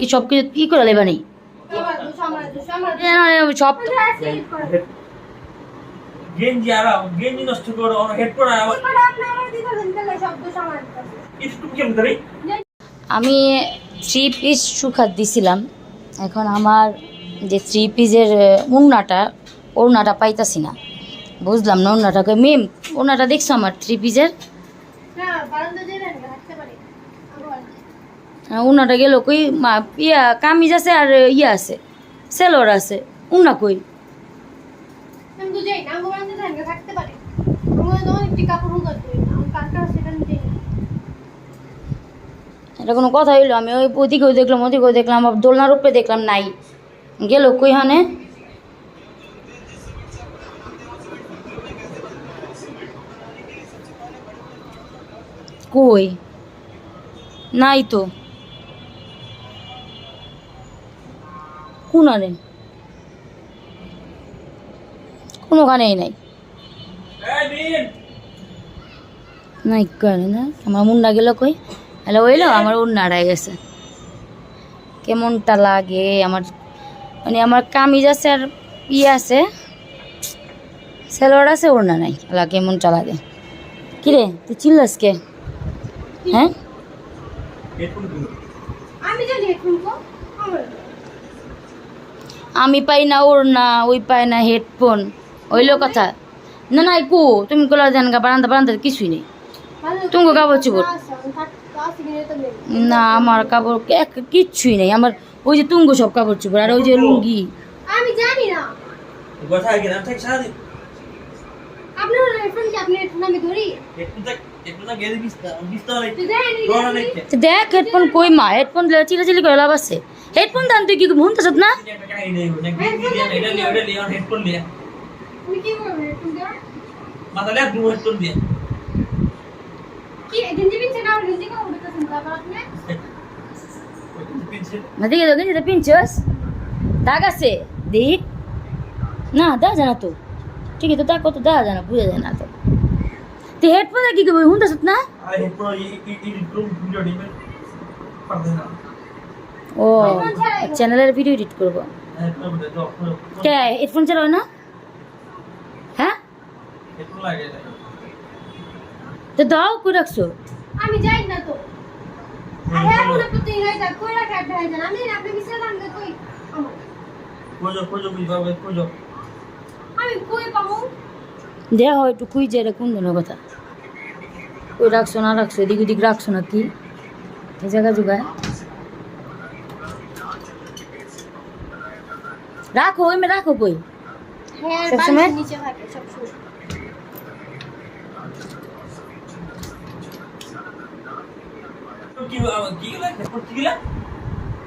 কি সব কিছু কি করে লেবা নেই? সব গেঞ্জি আর গেঞ্জি নষ্ট করো হেডফোন আর আমি থ্রি পিস শুকাত দিছিলাম। এখন আমার যে থ্রি পিসের উন্নাটা ওড়নাটা পাইতাছি না। বুঝলাম না ওড়নাটাকে মেম ওড়নাটা দেখছ আমার থ্রি পিসের না বারান্দা দিয়ে দেন হাঁটতে পারি উন্নাটা গেল কই মা ইয়া কামিজ আছে আর ইয়া আছে সেলোর আছে উনা কই? এটা কোনো কথা হইল আমি ওই ওদিকেও দেখলাম ওদিকেও দেখলাম দোলনার উপরে দেখলাম নাই। গেল কই হানে? কই? নাই তো। কোনারে কোনোখানেই নাই। এই মিন নাই করে না আমার মুন্ডা গেল কই? হ্যালো ওইলো আমার উন্না হারাই গেছে। কেমনটা লাগে আমার মানে আমার কামিজ আছে আর ইয়ে আছে। সেলোয়ার আছে ওড়না নাই। আলা কেমনটা লাগে। কিরে তুই চিল্লাস কে? হ্যাঁ হেডফোন দিও আমি জানি এখন কো আমার আমি পাই না ওর না ওই পাই না হেডফোন। ওইলো কথা। না না কো তুমি গোলা জান গা বারান্দা বারান্দা কিছুই নেই। তুঙ্গ কাপড় চোপড়। না আমার কাপড় এক- কিচ্ছুই নেই। আমার ওই যে তুঙ্গ সব কাপড় চোপড় আর ওই যে লুঙ্গি। আমি জানি না। কথা কি না ঠিক সারা দিন আপনার হেডফোন কি আপনি হেডফোন আমি ধরি? হেডফোন দেখ দেখ হেডফোন কই মা? হেডফোন চিলাচিলি করে লাভ আছে। হেডফোন দান তুই কি শুনতেছ না? দু পিনছস। দাগ আছে দেহি না দা জানা তো। ঠিক আছে তো দাগ কত দা জানা বুঝা যায় না তো। শুনতেছ না আর হেডফোন এই এই এই রুম ভিডিও দিবে পারবে না ও চ্যানেলের ভিডিও এডিট করব কে হেডফোন চালাও না হ্যাঁ হেডফোন লাগে না তো দাও কই রাখছো আমি যাই না তো আর মনে করতে হয়ে যায় কই রাখা যায় আমি আপনি বিশ্রাম দাম কই আমার খোঁজো খোঁজো বুঝবা খোঁজো আমি কই পাবো দেয়া হয় একটু কুই যে এটা কোন ধরনের কথা? কই রাখছো না রাখছো এদিক ওদিক রাখছো না কি এই জায়গা জোগায়। রাখো ওই মে রাখো কই? হ্যাঁ সবসময়?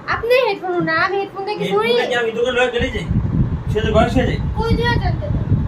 আপনি হেডফোন না আমি হেডফোন দেখি ধরি আমি দোকান লয়ে গেলে যাই? সে তো ঘরে সে যায়। কই দিয়া জানতে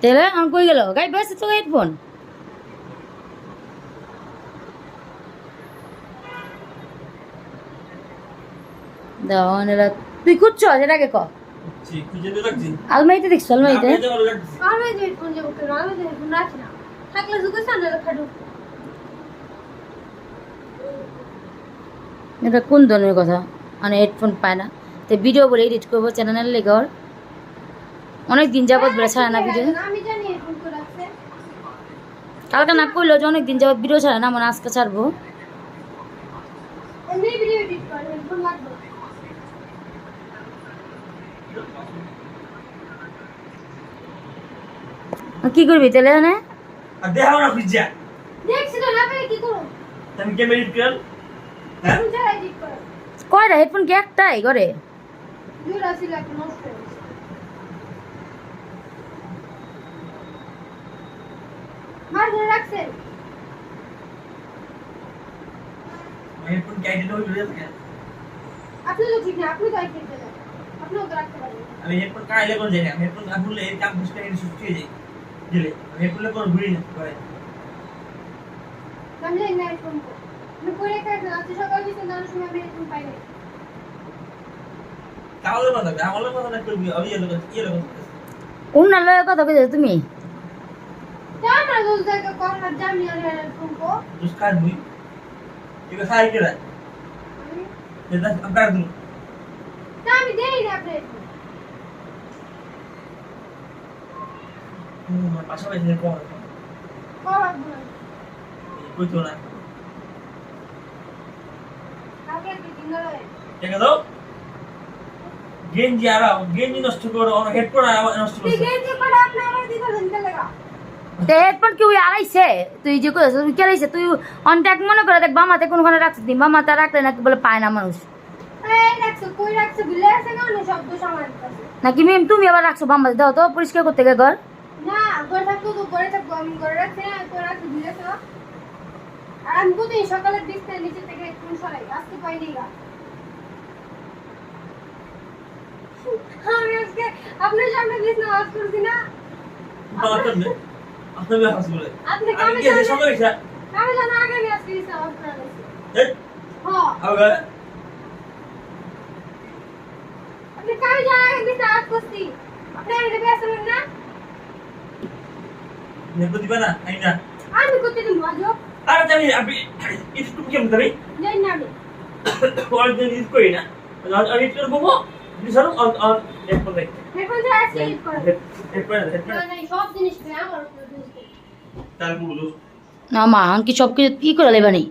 তাহলে আমি কই গেল? গাই বেসে তো হেডফোন। তুই খুঁজছ? এটাকে ক। ঠিক খুঁজে দিয়ে আলমারিতে দেখছ? আলমারিতে? রাখি এটা কোন ধরনের কথা? মানে হেডফোন পায় না। তো ভিডিও বলে এডিট করব চ্যানেলের লেগে ওর। অনেক দিন যাবত বেড়ে ছাড়ে না ভিডিও কালকে না করল যে অনেক দিন যাবত ভিডিও ছাড়ে না মানে আজকে ছাড়বো। এমনি ভিডিও এডিট করে হেডফোন লাগবে। কি করবি তাহলে আর দেখাও না পিজ্জা দেখছি তো না পেলে কি করব? তুমি কে মেরিট কর। হ্যাঁ? তুমি যারা এডিট করো। কয়টা? হেডফোন কি একটাই করে আসলে নষ্ট হয়ে গেছে। মার ধরে রাখছেন হেডফোন ক্যাইডে হয়ে গেছে কেন আপনি তো ঠিক না আপনি তো আইতে দেন আপনিও তো রাখতে পারেন আমি হেডফোন কাইলে কোন জায়গা হেডফোন না খুললে এই কাম বুঝতে এনে সুস্থ হয়ে যায় দিলে হেডফোন কোন ঘুরি না করে আমি না কো আমি কই রেখে আজকে সকাল থেকে জানার সময় আমি এরকম পাই নাই তাহলে কথা আমালে কথা না করবি আমি ইয়ে লোক ইয়ে লোক কথা কইছো তুমি? যা না দোষ কোন জানি আর ফোন কো দুস কাজ মুই। ঠিক আছে আই কেরা এটা আমরা দিন আমি দেই না আপনি পাশাপাশি কোন বলেন কইতো না। কালকে একটু দিন ঠিক আছে গেঞ্জি আর গেঞ্জি নষ্ট করো আর হেডফোন নষ্ট তুই করছ। গেঞ্জি করে আপনি আমার দিতে দেন লাগা তে হেডফোন কি ওই আড়াইছে তুই যে কইছ তুই কে রাইছে তুই অনটাক মনে করে দেখ বামাতে কোনখানে রাখছিস নি। বামাতে রাখলে নাকি বলে পায় না মানুষ। নাকি মিম তুমি আবার রাখছো বামাতে? দাও তো পরিষ্কার করতে গে ঘর। না ঘরে থাকতো তো ঘরে থাকব আমি ঘরে রাখছি না তো রাখছি ভুলে আছে আর আমি প্রতিদিন সকালে বিছনার নিচে থেকে ফোন সরাই আজকে পাইনি গা। আমি আজকে আপনার সামনে বিছনা আওয়াজ করছি না? আপনি আপনি হাস বলে আপনি আমি কামে কি আছে জানেন সময় হইছে আমি জানা আগে আমি আজকে বিছনা আওয়াজ করে এই হ্যাঁ আগে আপনি কামে আগে করছি বেসলেন না? নেব দিবা না আই না। আমি করতে দিন মজব আর জানি আপনি একটু কেমন তবে জানি না আমি। অল দিন ইউজ করি না। আর একটু বলব যে হেডফোন হেডফোন না, না, সব জিনিস পেয়ে আমার উপর দোষ দেয়। তার বলো না মা আনকি সব কিছু কি করে লেবা নেই?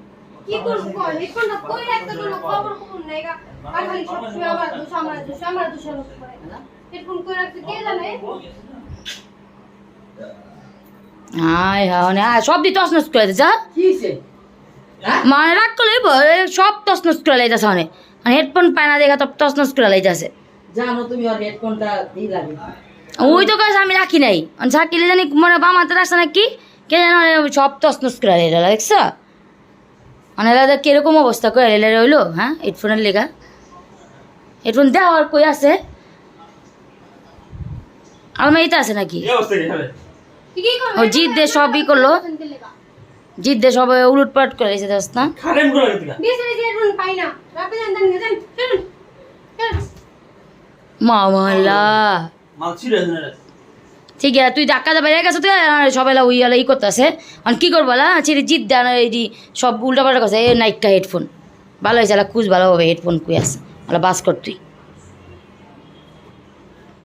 কি করব বল? এখন না কই রাখতে কোনো খবর খবর নাই গা। আর খালি সব সময় আমার দোষ আমার দোষ আমার দোষ আমার করে এরকম কই রাখতে কে জানে? আয় আয় সব দিয়ে তসনস করে দিছে হ্যাঁ? মানে করলে সব তসনস করে লাইতেছে মানে মানে হেডফোন পায় না দেখা তো তসনস করে লাইতেছে জানো তুমি ওর হেডফোনটা লাগে ওই তো কাছে আমি রাখি নাই সাকিলে জানি মানে বামাতে রাখছে নাকি কে জানো মানে সব তসনস করে লাইলা দেখছ মানে এলা কীরকম অবস্থা করে লাইলা রইল হ্যাঁ হেডফোনের লেখা হেডফোন দেওয়ার কই আছে আলমারিতে আছে নাকি এই অবস্থা কি হবে কি কি করবে ও জিদ দিয়ে সবই করল। জিত দে সবাই উলট পালট করে দিয়েছে দোস্ত না ঠিক আছে তুই ডাক্তার গেছো তুই সবাই ওই আলা ই করতেছে। আর কি করব লা? ছেড়ে জিত দেন এই যে সব উল্টা পাল্টা কথা এই নাইকা হেডফোন ভালো হয়েছে কুচ ভালো হবে হেডফোন কুই আছে বাস কর তুই।